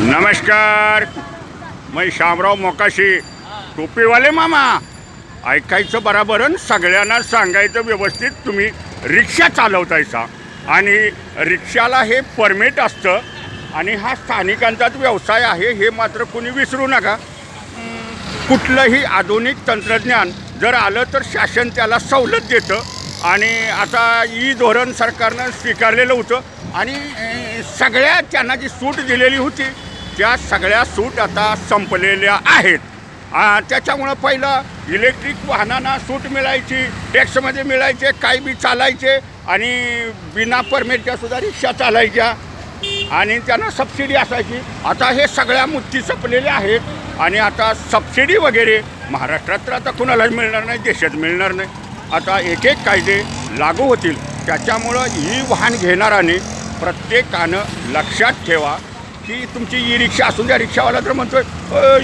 नमस्कार. मी शामराव मोकाशी. टोपीवाले मामा. ऐकायचं बराबर आणि सगळ्यांना सांगायचं व्यवस्थित तुम्ही रिक्षा चालवतायचा आणि रिक्षाला हे परमिट असतं आणि हा स्थानिकांचाच व्यवसाय आहे हे मात्र कुणी विसरू नका. कुठलंही आधुनिक तंत्रज्ञान जर आलं तर शासन त्याला सवलत देतं आणि आता ई धोरण सरकारनं स्वीकारलेलं होतं आणि सगळ्या त्यांना जी सूट दिलेली होती त्या सगळ्या सूट आता संपलेल्या आहेत. त्याच्यामुळं पहिलं इलेक्ट्रिक वाहनांना सूट मिळायची टॅक्समध्ये मिळायचे काही बी चालायचे आणि बिना परमिटच्या सुद्धा रिक्षा चालायच्या. आणि त्यांना सबसिडी असायची. आता हे सगळ्या मुक्ती संपलेल्या आहेत आणि आता सबसिडी वगैरे महाराष्ट्रात तर आता कुणालाच मिळणार नाही देशात मिळणार नाही. आता एक एक कायदे लागू होतील. त्याच्यामुळं ही वाहन घेणाराने प्रत्येकानं लक्षात ठेवा की तुमची ई रिक्षा असून द्या रिक्षावाला तर म्हणतोय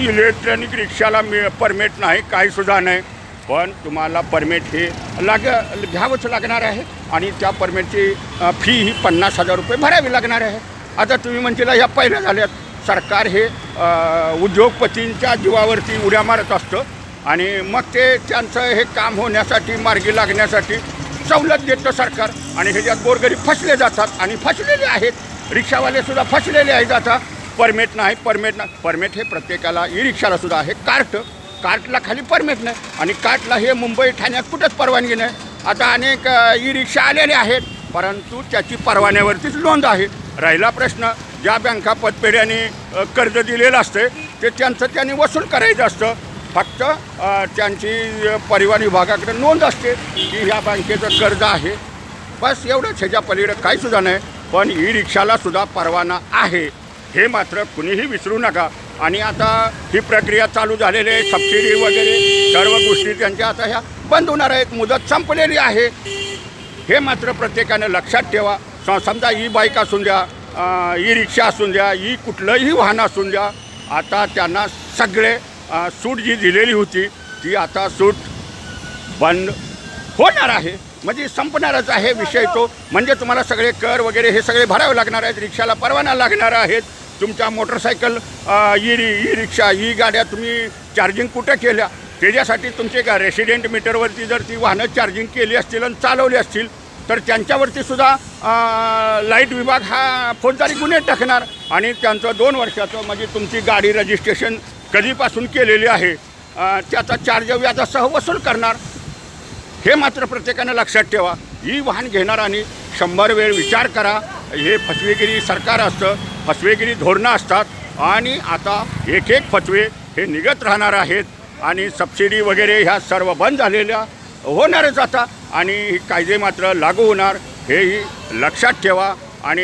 इलेक्ट्रॉनिक रिक्षाला मी परमिट नाही काही सुद्धा नाही. पण तुम्हाला परमिट हे लाग घ्यावंच लागणार आहे आणि त्या परमिटची फी ही पन्नास हजार रुपये भरावी लागणार आहे. आता तुम्ही म्हणशील ह्या पहिल्या झाल्यात. सरकार हे उद्योगपतींच्या जीवावरती उड्या मारत असतं आणि मग ते त्यांचं हे काम होण्यासाठी मार्गी लागण्यासाठी सवलत देतं सरकार आणि ह्याच्यात गोरगरीब फसले जातात आणि फसलेले आहेत. रिक्षावाले सुद्धा फसलेले आहेत आता. परमिट नाही परमिट नाही. परमिट हे प्रत्येकाला ई रिक्षाला सुद्धा आहे. कार्ट कार्टला खाली परमिट नाही. आणि कार्टला हे मुंबई ठाण्यात कुठंच परवानगी नाही. आता अनेक ई रिक्षा आलेले आहेत. परंतु त्याची परवान्यावरतीच नोंद आहे. राहिला प्रश्न ज्या बँका पतपेढ्याने कर्ज दिलेलं असते ते त्यांचं त्यांनी वसूल करायचं असतं. फक्त त्यांची परिवहन विभागाकडे नोंद असते की ह्या बँकेचं कर्ज आहे. बस एवढंच. ह्याच्या पलीकडे काही सुद्धा नाही. पण ई रिक्षाला सुद्धा परवाना आहे. हे मात्र कुणीही विसरू नका. आणि आता ही प्रक्रिया चालू झालेली आहे सबसिडी वगैरे सर्व गोष्टी त्यांच्या आता ह्या बंद होणार आहेत मुदत संपलेली आहे. हे मात्र प्रत्येकानं लक्षात ठेवा. स- समजा ई बाईक असून द्या ई रिक्षा असून द्या ई कुठलंही वाहन असून द्या आता त्यांना सगळे सूट जी दिलेली होती ती आता सूट बंद होणार आहे. म्हणजे संपणारच आहे विषय तो. म्हणजे तुम्हाला सगळे कर वगैरे हे सगळे भरावे लागणार आहेत. रिक्षाला परवाना लागणार आहेत. तुमच्या मोटरसायकल ई रि ई रिक्षा ई गाड्या तुम्ही चार्जिंग कुठं केल्या? त्याच्यासाठी तुमचे का रेसिडेंट मीटरवरती जर ती वाहनं चार्जिंग केली असतील आणि चालवली असतील तर त्यांच्यावरती सुद्धा लाइट विभाग हा फौजदारी गुन्हे टाकणार. आणि त्यांचं दोन वर्षाचं म्हणजे तुमची गाडी रजिस्ट्रेशन कधीपासून केलेली आहे? त्याचा चार्ज व्याजासह वसूल करणार. हे मात्र प्रत्येकानं लक्षात ठेवा. ही वाहन घेणारांनी शंभर वेळ विचार करा. हे फसवेगिरी सरकार असतं. फसवेगिरी धोरणं असतात. आणि आता एक एक फसवे हे निघत राहणार आहेत. आणि सबसिडी वगैरे ह्या सर्व बंद झालेल्या होणारच आता. आणि हे कायदे मात्र लागू होणार. हेही लक्षात ठेवा. आणि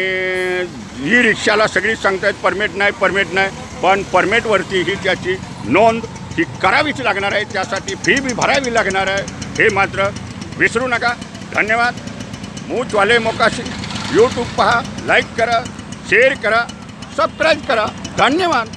ही रिक्षाला सगळी सांगतायत परमिट नाही परमिट नाही. पण परमिटवरती ही त्याची नोंद ही करावीच लागणार आहे त्यासाठी फी बी भरावी लागणार आहे. हे मात्र विसरू नका. धन्यवाद. मूचवाले मोकाशी. यूट्यूब पहा लाईक करा शेअर करा सबस्क्राईब करा. धन्यवाद.